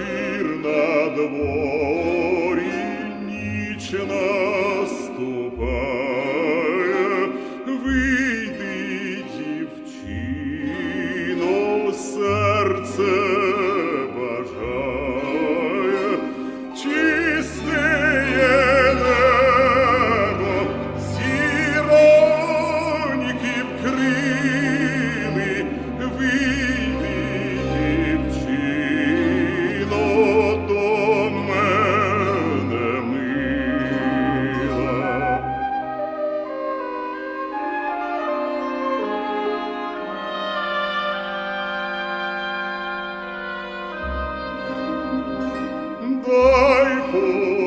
вечір на дворі ніч наступає, вийди, дівчино, серце. Ooh.